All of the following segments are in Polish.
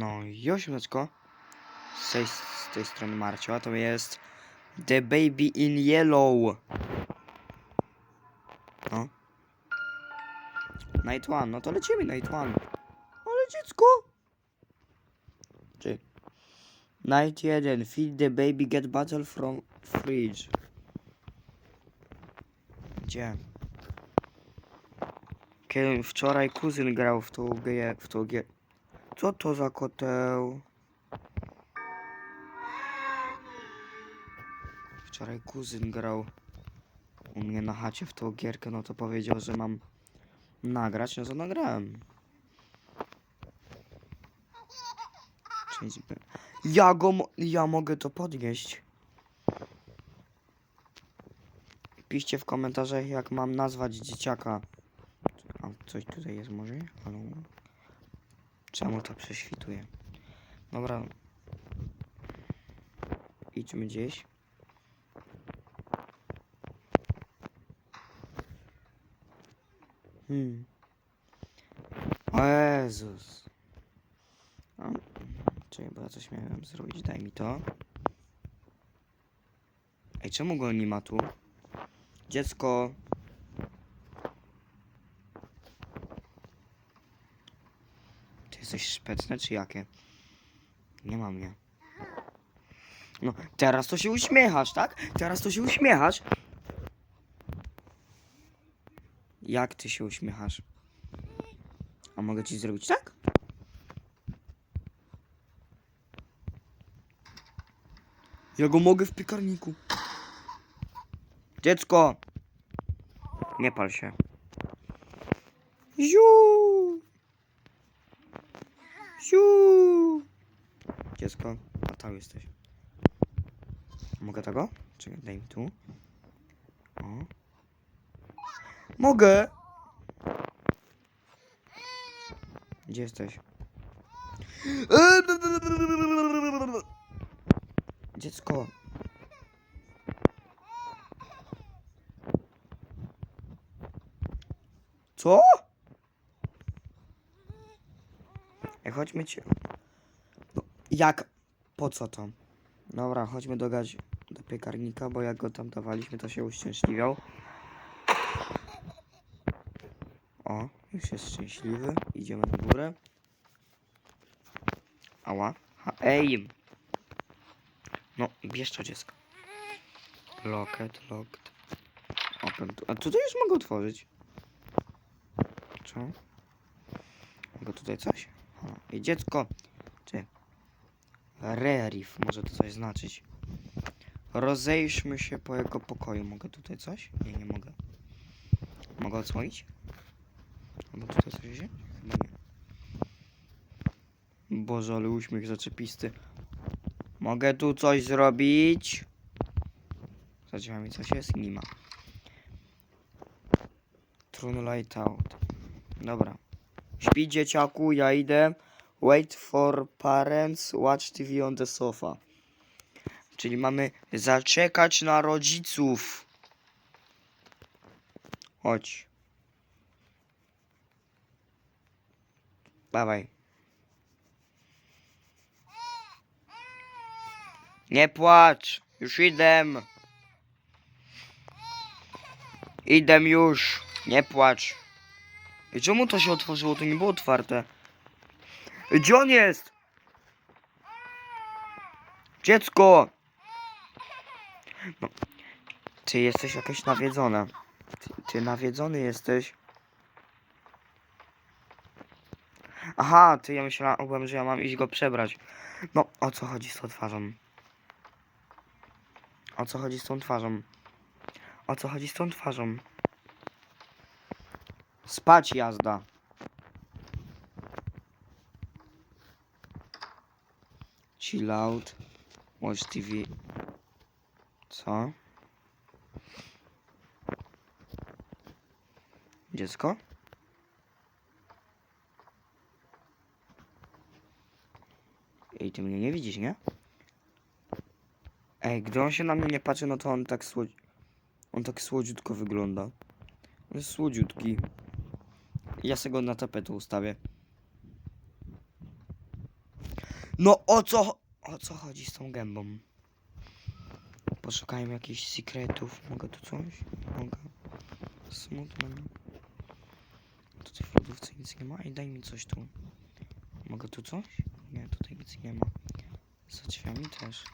No, Josiemeczko. Z tej, z tej strony Marcio, a to jest The Baby in Yellow. No. Night One, no to lecimy Night One. Ale dziecko! Czy? Night 1, feed the baby, get bottle from fridge. Gdzie? Kiedy wczoraj kuzyn grał w tą w tą. Co to za koteł? Wczoraj kuzyn grał u mnie na chacie w tą gierkę, no to powiedział, że mam nagrać, no to nagrałem. Część B. Ja go, mo- ja mogę to podnieść. Piszcie w komentarzach, jak mam nazwać dzieciaka. A coś tutaj jest może? Halo? Czemu to prześwituje? Dobra. Idźmy gdzieś. Hmm. O Jezus. A, Czekaj, bo ja coś miałem zrobić. Daj mi to. Ej, czemu go nie ma tu? Dziecko. Jesteś szpecne czy jakie? Nie ma mnie. No, teraz to się uśmiechasz, tak? Teraz to się uśmiechasz. Jak ty się uśmiechasz? A mogę ci zrobić tak? Ja go mogę w piekarniku. Dziecko! Nie pal się. Ziu! Ziu! Dziecko, a tam jesteś. Mogę tego? Czekaj, daj mi tu. O. Mogę! Gdzie jesteś? Dziecko. Co? Ej, chodźmy ci... No, jak? Po co to? Dobra, chodźmy do gazi... do piekarnika, bo jak go tam dawaliśmy, to się uszczęśliwiał. O, już jest szczęśliwy. Idziemy na górę. Ała. Ha, ej! No, bierz to dziecko. Locket, locked. Open. A tutaj już mogę otworzyć. Co? Mogę tutaj coś? Dziecko. Czy? Rerif może to coś znaczyć. Rozejrzmy się po jego pokoju. Mogę tutaj coś? Nie, nie mogę. Mogę odsłonić? Albo tutaj coś się? Chyba nie. Boże, ale uśmiech zaczepisty. Mogę tu coś zrobić? Za drzwiami coś jest? Nie ma. Trun light out. Dobra. Śpi dzieciaku, ja idę. Wait for parents, watch TV on the sofa. Czyli mamy zaczekać na rodziców. Chodź. Dawaj. Nie płacz. Już idę. Idę już. Nie płacz. I czemu to się otworzyło? To nie było otwarte. Gdzie on jest? Dziecko! No. Ty jesteś jakaś nawiedzona. Ty, ty nawiedzony jesteś. Aha, ty ja myślałem, że ja mam iść go przebrać. No, o co chodzi z tą twarzą? O co chodzi z tą twarzą? O co chodzi z tą twarzą? Spać jazda. Chill out. Watch TV. Co? Dziecko? Ej, ty mnie nie widzisz, nie? Ej, gdy on się na mnie nie patrzy, no to on tak słodzi... On tak słodziutko wygląda. On jest słodziutki. Ja sobie go na tapetę ustawię. No o co, o co chodzi z tą gębą? Poszukajmy jakichś sekretów. Mogę tu coś? Mogę. Smutno. Tutaj w lodówce nic nie ma. I daj mi coś tu. Mogę tu coś? Nie, tutaj nic nie ma. Za drzwiami też.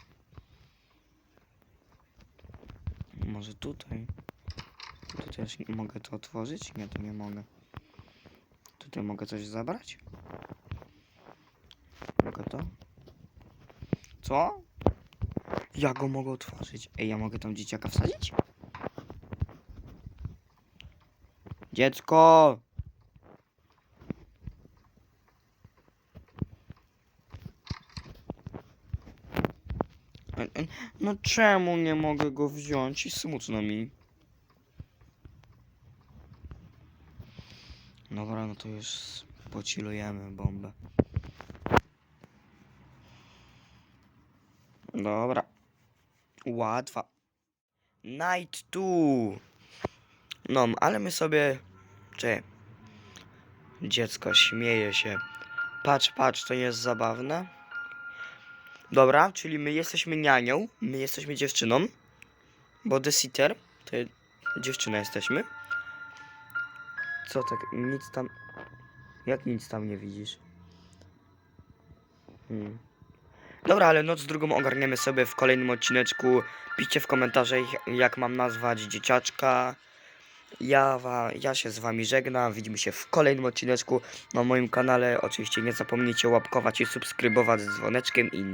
Może tutaj? Tu też nie- mogę to otworzyć? Nie, tu nie mogę. Tutaj mogę coś zabrać? Mogę to? Co? Ja go mogę otworzyć. Ej, ja mogę tam dzieciaka wsadzić? Dziecko! E, e, No czemu nie mogę go wziąć? I smutno mi. Dobra, no to już pocilujemy bombę. Dobra. Łatwa. Night 2. No, ale my sobie... Czy... Dziecko śmieje się. Patrz, patrz, to jest zabawne. Dobra, czyli my jesteśmy nianią, my jesteśmy dziewczyną. Bo The Sitter, to dziewczyna jesteśmy. Co tak, nic tam... Jak nic tam nie widzisz? Hmm. Dobra, ale noc drugą ogarniemy sobie w kolejnym odcineczku. Piszcie w komentarzach, jak mam nazwać dzieciaczka. Ja, ja się z wami żegnam. Widzimy się w kolejnym odcineczku na moim kanale. Oczywiście nie zapomnijcie łapkować i subskrybować z dzwoneczkiem i!